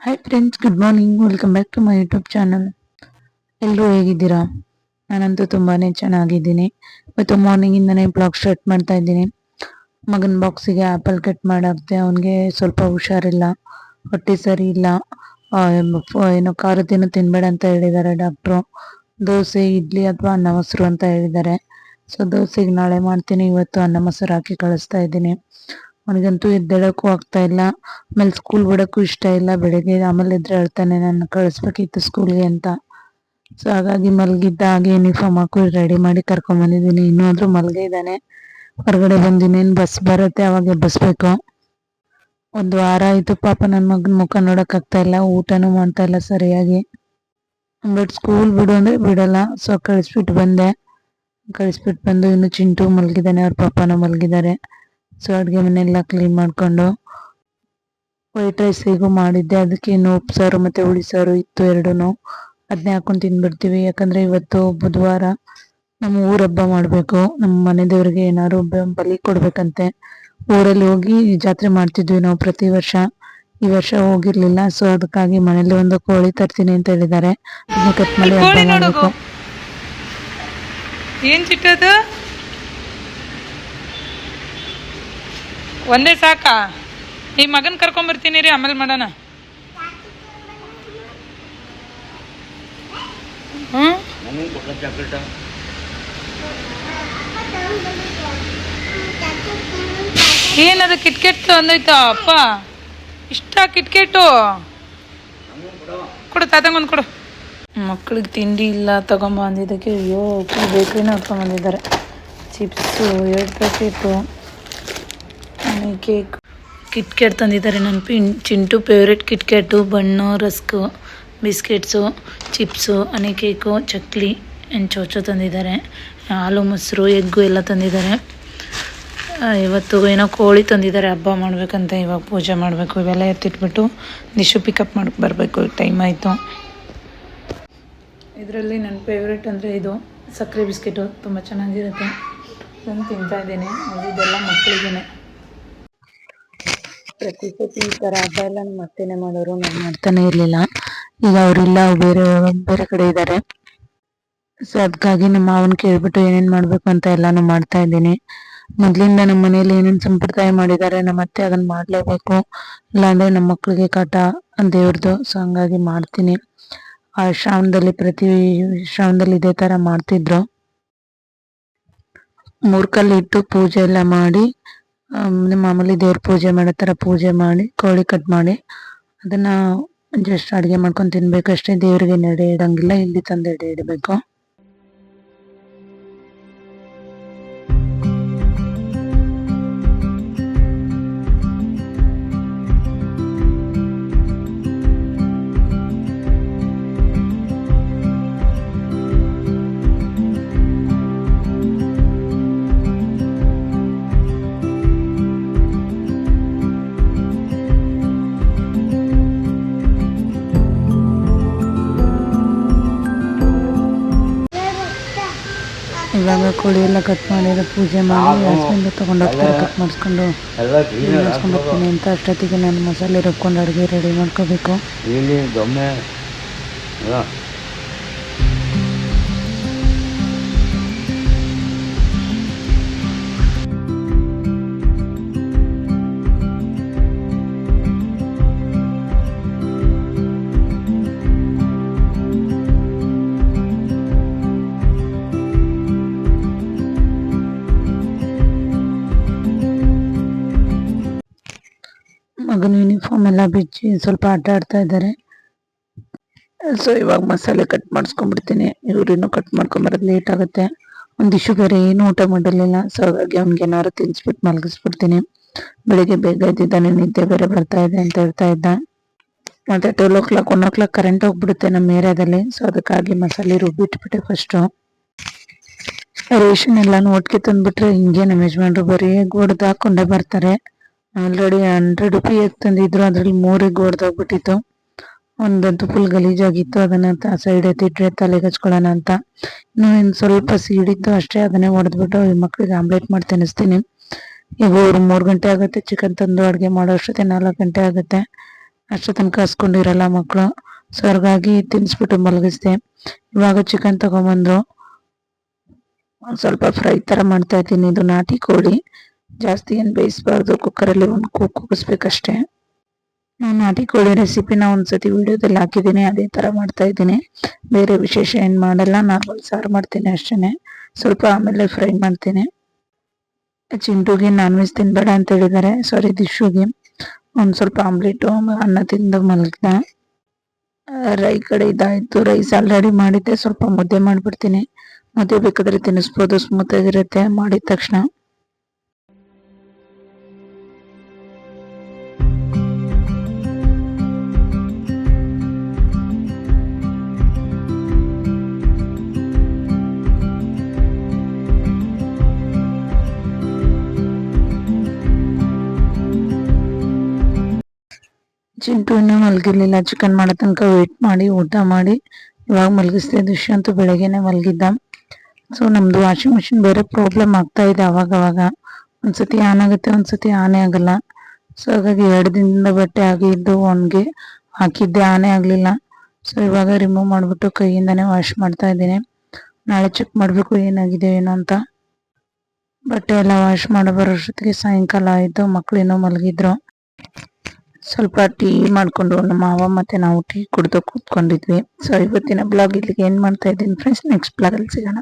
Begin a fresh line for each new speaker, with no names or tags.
Hi friends good morning welcome back to my YouTube channel ಎಲ್ಲರೂ ಹೇಗಿದ್ದೀರಾ? ನಾನಂತೂ ತುಂಬಾ ಚೆನ್ನಾಗಿದ್ದೀನಿ. ಇವತ್ತು ಮಾರ್ನಿಂಗಿಂದನೇ ಬ್ಲಾಗ್ ಸ್ಟಾರ್ಟ್ ಮಾಡ್ತಾ ಇದ್ದೀನಿ. ಮಗನ ಬಾಕ್ಸಿಗೆ ಆ್ಯಪಲ್ ಕಟ್ ಮಾಡಾಕ್ತೆ ಅವನಿಗೆ ಸ್ವಲ್ಪ ಹುಷಾರಿಲ್ಲ. ಹೊಟ್ಟೆ ಸರಿ ಇಲ್ಲ. ಏನೋ ಖಾರದ್ದೇನು ತಿನ್ಬೇಡ ಅಂತ ಹೇಳಿದ್ದಾರೆ ಡಾಕ್ಟ್ರು. ದೋಸೆ, ಇಡ್ಲಿ ಅಥವಾ ಅನ್ನ ಮೊಸರು ಅಂತ ಹೇಳಿದ್ದಾರೆ. ಸೊ, ದೋಸೆಗೆ ನಾಳೆ ಮಾಡ್ತೀನಿ. ಇವತ್ತು ಅನ್ನ ಮೊಸರು ಹಾಕಿ ಕಳಿಸ್ತಾ ಇದ್ದೀನಿ. ಅವನಿಗಂತೂ ಎದ್ದೇಳೋಕ್ಕೂ ಆಗ್ತಾ ಇಲ್ಲ. ಆಮೇಲೆ ಸ್ಕೂಲ್ ಬಿಡೋಕ್ಕೂ ಇಷ್ಟ ಇಲ್ಲ. ಬೆಳಿಗ್ಗೆ ಆಮೇಲೆ ಇದ್ರೆ ಹೇಳ್ತಾನೆ ನಾನು ಕಳಿಸ್ಬೇಕಿತ್ತು ಸ್ಕೂಲ್ಗೆ ಅಂತ. ಸೊ, ಹಾಗಾಗಿ ಮಲಗಿದ್ದ ಹಾಗೆ ಯೂನಿಫಾರ್ಮ್ ಹಾಕಿ ರೆಡಿ ಮಾಡಿ ಕರ್ಕೊಂಡ್ ಬಂದಿದ್ದೀನಿ. ಇನ್ನೂ ಆದ್ರೂ ಮಲ್ಗೆ ಇದ್ದಾನೆ ಹೊರಗಡೆ ಬಂದಿನೇನು ಬಸ್ ಬರುತ್ತೆ, ಅವಾಗ ಎಬ್ಬಿಸ್ಬೇಕು ಒಂದು ವಾರ ಆಯ್ತು ಪಾಪ ನನ್ನ ಮಗನ ಮುಖ ನೋಡಕ್ ಆಗ್ತಾ ಇಲ್ಲ, ಊಟನೂ ಮಾಡ್ತಾ ಇಲ್ಲ ಸರಿಯಾಗಿ. ಬಟ್ ಸ್ಕೂಲ್ ಬಿಡು ಅಂದ್ರೆ ಬಿಡಲ್ಲ ಸೊ ಕಳಿಸ್ಬಿಟ್ಟು ಬಂದೆ. ಕಳಿಸ್ಬಿಟ್ಟು ಬಂದು ಇನ್ನು ಚಿಂಟು ಮಲಗಿದ್ದಾನೆ, ಅವ್ರ ಪಾಪನೂ ಮಲಗಿದ್ದಾರೆ. ಸೊ ಅಡುಗೆ ಮನೆಯೆಲ್ಲ ಕ್ಲೀನ್ ಮಾಡ್ಕೊಂಡು ವೈಟ್ ರೈಸ್ ಹೇಗೂ ಮಾಡಿದ್ದೆ. ಅದಕ್ಕೆ ಇನ್ನು ಉಪ್ಸಾರು ಮತ್ತೆ ಹುಳಿ ಸಾರು ಇತ್ತು ಎರಡೂ ಅದನ್ನೇ ಹಾಕೊಂಡು ತಿಂದ್ಬಿಡ್ತೀವಿ. ಯಾಕಂದ್ರೆ ಇವತ್ತು ಬುಧವಾರ ನಮ್ಮ ಊರ ಹಬ್ಬ ಮಾಡಬೇಕು. ನಮ್ಮ ಮನೆ ದೇವ್ರಿಗೆ ಏನಾದ್ರು ಬಲಿ ಕೊಡ್ಬೇಕಂತೆ. ಊರಲ್ಲಿ ಹೋಗಿ ಜಾತ್ರೆ ಮಾಡ್ತಿದ್ವಿ ನಾವು ಪ್ರತಿ ವರ್ಷ. ಈ ವರ್ಷ ಹೋಗಿರ್ಲಿಲ್ಲ ಸೊ ಅದಕ್ಕಾಗಿ ಮನೇಲಿ ಒಂದು ಕೋಳಿ ತರ್ತೀನಿ ಅಂತ ಹೇಳಿದ್ದಾರೆ. ಅದನ್ನ ಕಟ್ ಮಾಡಿ ಹಬ್ಬ
ಕೋಳಿ ನೋಡು
ಮಾಡ್ಬೇಕು.
ಏನ್ ಚಿಟ್ಟದು ಒಂದೇ ಸಾಕಾ? ಈ ಮಗನ್ ಕರ್ಕೊಂಬರ್ತೀನಿ ರೀ ಆಮೇಲೆ ಮಾಡೋಣ. ಹ್ಮ್? ಏನದು ಕಿಟ್ಕೆಟ್ ಒಂದೈತಾ ಅಪ್ಪ. ಇಷ್ಟ ಕಿಟ್ಕೆಟು ಕೊಡು ತಾತಂಗೊಂದು ಕೊಡು. ಮಕ್ಕಳಿಗೆ ತಿಂಡಿ ಇಲ್ಲ ತಗೊಂಬ ಅಂದಿದ್ದಕ್ಕೆ ಅಯ್ಯೋ ಬೇಕ್ರಿನ ಹೊತ್ಕೊಂಬಂದಿದ್ದಾರೆ ಚಿಪ್ಸು, ಎರಡು ಪ್ಯಾಕೆಟು, ಆಮೇಲೆ ಕೇಕ್. ಕಿಟ್ಕೆಟ್ ತಂದಿದ್ದಾರೆ ನನ್ನ pin, Chintu favourite KitKat bun, rusk, biscuits, chips any cake, chakli and ಚೋಚೋ ತಂದಿದ್ದಾರೆ. ಹಾಲು, ಮೊಸರು, ಎಗ್ಗು ಎಲ್ಲ ತಂದಿದ್ದಾರೆ. ಇವತ್ತು ಏನೋ ಕೋಳಿ ತಂದಿದ್ದಾರೆ, ಹಬ್ಬ ಮಾಡಬೇಕಂತ ಇವಾಗ ಪೂಜೆ ಮಾಡಬೇಕು, ಇವೆಲ್ಲ ಎತ್ತಿಟ್ಬಿಟ್ಟು ದಿಶು ಪಿಕಪ್ ಮಾಡಕ್ಕೆ ಬರಬೇಕು ಟೈಮ್ ಆಯಿತು. ಇದರಲ್ಲಿ ನನ್ನ ಫೇವ್ರೇಟ್ ಅಂದರೆ ಇದು ಸಕ್ಕರೆ ಬಿಸ್ಕೆಟು ತುಂಬ ಚೆನ್ನಾಗಿರುತ್ತೆ. ನಾನು ತಿಂತಾ ಇದ್ದೀನಿ ಇದೆಲ್ಲ ಮಕ್ಕಳಿಗೇನೆ.
ಪ್ರತಿ ಸತಿ ಈ ತರ ಹಬ್ಬ ಎಲ್ಲ ನಮ್ಮ ಅತ್ತೆನೇ ಮಾಡೋರು, ನಾನು ಮಾಡ್ತಾನೆ ಇರಲಿಲ್ಲ. ಈಗ ಅವರೆಲ್ಲ ಬೇರೆ ಬೇರೆ ಕಡೆ ಇದ್ದಾರೆ ಸೊ ಅದಕ್ಕಾಗಿ ನಮ್ಮ ಮಾವನ ಕೇಳ್ಬಿಟ್ಟು ಏನೇನ್ ಮಾಡಬೇಕು ಅಂತ ಎಲ್ಲಾನು ಮಾಡ್ತಾ ಇದ್ದೀನಿ. ಮೊದ್ಲಿಂದ ನಮ್ಮ ಮನೇಲಿ ಏನೇನ್ ಸಂಪ್ರದಾಯ ಮಾಡಿದ್ದಾರೆ ನಮ್ಮ ಅತ್ತೆ ಅದನ್ನ ಮಾಡ್ಲೇಬೇಕು. ಇಲ್ಲಾಂದ್ರೆ ನಮ್ಮ ಮಕ್ಳಿಗೆ ಕಾಟ ದೇವ್ರದ್ದು ಸೊ ಹಂಗಾಗಿ ಮಾಡ್ತೀನಿ. ಆ ಶ್ರಾವಣದಲ್ಲಿ ಪ್ರತಿ ಶ್ರಾವಣದಲ್ಲಿ ಇದೇ ತರ ಮಾಡ್ತಿದ್ರು. ಮೂರ್ಕಲ್ಲಿ ಇಟ್ಟು ಪೂಜೆ ಎಲ್ಲ ಮಾಡಿ ಮಾಮೂಲಿ ದೇವ್ರ ಪೂಜೆ ಮಾಡೋ ತರ ಪೂಜೆ ಮಾಡಿ, ಕೋಳಿ ಕಟ್ ಮಾಡಿ, ಅದನ್ನ ಜಸ್ಟ್ ಅಡುಗೆ ಮಾಡ್ಕೊಂಡು ತಿನ್ಬೇಕಷ್ಟೇ ದೇವ್ರಿಗೆ ಎಡೆ ಇಡಂಗಿಲ್ಲ, ಇಲ್ಲಿ ತಂದು ಎಡೆ ಇಡಬೇಕು. ಇವಾಗ ಕೋಳಿ ಎಲ್ಲ ಕಟ್ ಮಾಡಿ ಪೂಜೆ ಮಾಡಿ ಹಸ್ಬೆಂಡ್ ತಗೊಂಡು ಹೋಗ್ತಾರೆ ಕಟ್ ಮಾಡಿಸ್ಕೊಂಡು ಮಾಡಿಸ್ಕೊಂಡು ಹೋಗ್ತೀನಿ ಅಂತ ಅಷ್ಟೊತ್ತಿಗೆ ನಾನು ಮಸಾಲೆ ರುಬ್ಕೊಂಡು ಅಡುಗೆ ರೆಡಿ ಮಾಡ್ಕೋಬೇಕು. ಯೂನಿಫಾರ್ಮ್ ಎಲ್ಲ ಬಿಚ್ಚಿ ಸ್ವಲ್ಪ ಆಟ ಆಡ್ತಾ ಇದ್ದಾರೆ ಸೊ ಇವಾಗ ಮಸಾಲೆ ಕಟ್ ಮಾಡಿಸ್ಕೊಂಡ್ಬಿಡ್ತೀನಿ ಇವ್ರಿನ್ನೂ ಕಟ್ ಮಾಡ್ಕೊಂಬರೋದು ಲೇಟ್ ಆಗುತ್ತೆ ಒಂದು ಇಶ್ಯೂ ಬೇರೆ ಏನು ಊಟ ಮಾಡಿರಲಿಲ್ಲ ಸೊ ಹಾಗಾಗಿ ಅವ್ನಿಗೆ ಏನಾದ್ರು ತಿನ್ಸ್ಬಿಟ್ಟು ಮಲಗಿಸ್ಬಿಡ್ತೀನಿ ಬೆಳಿಗ್ಗೆ ಬೇಗ ಎದ್ದಿದ್ದಾನೆ ನಿದ್ದೆ ಬೇರೆ ಬರ್ತಾ ಇದೆ ಅಂತ ಹೇಳ್ತಾ ಇದ್ದ ಮತ್ತೆ twelve o'clock one o'clock current ಹೋಗ್ಬಿಡುತ್ತೆ ನಮ್ಮ ಏರಿಯಾದಲ್ಲಿ ಸೊ ಅದಕ್ಕಾಗಿ ಮಸಾಲೆ ರುಬ್ಬಿಟ್ಬಿಟ್ಟೆ ಫಸ್ಟು ರೇಷನ್ ಎಲ್ಲಾನು ಒಟ್ಟಿಗೆ ತಂದ್ಬಿಟ್ರೆ ಹಿಂಗೆ ನಮ್ಮ ಯಜಮಾನ್ರು ಬರೀ ಗೋಡ್ದು ಬರ್ತಾರೆ ಆಲ್ರೆಡಿ ಹಂಡ್ರೆಡ್ ರುಪಿ ತಂದಿದ್ರು. ಅದ್ರಲ್ಲಿ ಮೂರಿಗೆ ಗೋಡ್ದೋಗ್ಬಿಟ್ಟಿತ್ತು ಒಂದಂತೂ ಫುಲ್ ಗಲೀಜಾಗಿತ್ತು. ಅದನ್ನ ಸೈಡ್ ಎತ್ತಿಟ್ರೆ ತಲೆಗೆ ಹಚ್ಕೊಳ್ಳೋಣ ಅಂತ. ಇನ್ನು ಇನ್ನು ಸ್ವಲ್ಪ ಸೀಡಿತ್ತು ಅಷ್ಟೇ. ಅದನ್ನೇ ಹೊಡೆದ್ಬಿಟ್ಟು ಈ ಮಕ್ಳಿಗೆ ಆಮ್ಲೆಟ್ ಮಾಡಿ ತಿನ್ನಿಸ್ತೀನಿ. ಈಗ ಅವ್ರು ಮೂರು ಗಂಟೆ ಆಗುತ್ತೆ. ಚಿಕನ್ ತಂದು ಅಡುಗೆ ಮಾಡೋ ಅಷ್ಟೊತ್ತೆ ನಾಲ್ಕು ಗಂಟೆ ಆಗುತ್ತೆ. ಅಷ್ಟೋ ತನಕ ಹಸ್ಕೊಂಡಿರಲ್ಲ ಮಕ್ಕಳು ಸೊ ಹೊರಗಾಗಿ ತಿನ್ನಿಸ್ಬಿಟ್ಟು ಮಲಗಿಸ್ದೆ. ಇವಾಗ ಚಿಕನ್ ತಗೊಂಬಂದ್ರು. ಒಂದ್ ಸ್ವಲ್ಪ ಫ್ರೈ ಥರ ಮಾಡ್ತಾ ಇದ್ದೀನಿ. ಇದು ನಾಟಿ ಕೋಳಿ. ಜಾಸ್ತಿ ಏನು ಬೇಯಿಸಬಾರ್ದು ಕುಕ್ಕರಲ್ಲಿ ಒಂದು ಕೂಗ್ ಕೂಗಿಸ್ಬೇಕಷ್ಟೇ ನಾನು ನಾಟಿ ಕೋಳಿ ರೆಸಿಪಿನ ಒಂದ್ಸತಿ ವಿಡಿಯೋದಲ್ಲಿ ಹಾಕಿದ್ದೀನಿ, ಅದೇ ಥರ ಮಾಡ್ತಾ ಇದ್ದೀನಿ. ಬೇರೆ ವಿಶೇಷ ಏನು ಮಾಡಲ್ಲ, ನಾರ್ಮಲ್ ಸಾರು ಮಾಡ್ತೀನಿ ಅಷ್ಟೇ ಸ್ವಲ್ಪ ಆಮೇಲೆ ಫ್ರೈ ಮಾಡ್ತೀನಿ. ಚಿಂಟುಗೆ ನಾನ್ ವೆಜ್ ತಿನ್ಬೇಡ ಅಂತ ಹೇಳಿದ್ದಾರೆ. ಸಾರಿ ದಿಶುಗೆ. ಒಂದು ಸ್ವಲ್ಪ ಆಮ್ಲೆಟು, ಅನ್ನ ತಿಂದು ಮಲಗಿದೆ. ರೈ ಕಡೆ ಇದಾಯಿತು. ರೈಸ್ ಆಲ್ರೆಡಿ ಮಾಡಿದ್ದೆ. ಸ್ವಲ್ಪ ಮುದ್ದೆ ಮಾಡಿಬಿಡ್ತೀನಿ. ಮುದ್ದೆ ಬೇಕಾದ್ರೆ ತಿನ್ನಿಸ್ಬೋದು ಸ್ಮೂತ್ ಆಗಿರುತ್ತೆ. ಮಾಡಿದ ತಕ್ಷಣ. ಚಿಂಟು ಇನ್ನೂ ಮಲಗಿರ್ಲಿಲ್ಲ. ಚಿಕನ್ ಮಾಡೋ ತನಕ ವೇಟ್ ಮಾಡಿ, ಊಟ ಮಾಡಿ. ಇವಾಗ ಮಲಗಿಸ್ದೆ ದುಷ್ಯಂತು ಬೆಳಗ್ಗೆನೆ ಮಲಗಿದ್ದ. ಸೊ ನಮ್ದು ವಾಷಿಂಗ್ ಮಿಷಿನ್ ಬೇರೆ ಪ್ರಾಬ್ಲಮ್ ಆಗ್ತಾ ಇದೆ ಅವಾಗ ಅವಾಗ ಒಂದ್ಸತಿ ಆನ್ ಆಗುತ್ತೆ, ಒಂದ್ಸತಿ ಆನೇ ಆಗಲ್ಲ. ಸೊ ಹಾಗಾಗಿ ಎರಡು ದಿನದಿಂದ ಬಟ್ಟೆ ಆಗಿದ್ದು ಒಣಗಿ ಹಾಕಿದ್ದೆ ಆನೇ ಆಗಲಿಲ್ಲ. ಸೊ ಇವಾಗ ರಿಮೂವ್ ಮಾಡಿಬಿಟ್ಟು ಕೈಯಿಂದನೇ ವಾಶ್ ಮಾಡ್ತಾ ಇದ್ದೀನಿ. ನಾಳೆ ಚೆಕ್ ಮಾಡಬೇಕು ಏನಾಗಿದೆ, ಏನೋ ಅಂತ. ಬಟ್ಟೆ ಎಲ್ಲ ವಾಶ್ ಮಾಡೋ ಬರೋಷ್ಟೊತ್ತಿಗೆ ಸಾಯಂಕಾಲ ಆಯಿತು ಮಕ್ಕಳೇನೋ ಮಲಗಿದ್ರು. ಸ್ವಲ್ಪ ಟೀ ಮಾಡ್ಕೊಂಡು ನಮ್ಮ ಮಾವ ಮತ್ತೆ ನಾವು ಟೀ ಕುಡಿದು ಕೂತ್ಕೊಂಡಿದ್ವಿ. ಸೊ ಇವತ್ತಿನ ಬ್ಲಾಗ್ ಇಲ್ಲಿಗೆ ಏನ್ ಮಾಡ್ತಾ ಇದ್ದೀನಿ ಫ್ರೆಂಡ್ಸ್ ನೆಕ್ಸ್ಟ್ ಬ್ಲಾಗ್ ಅಲ್ಲಿ ಸಿಗೋಣ.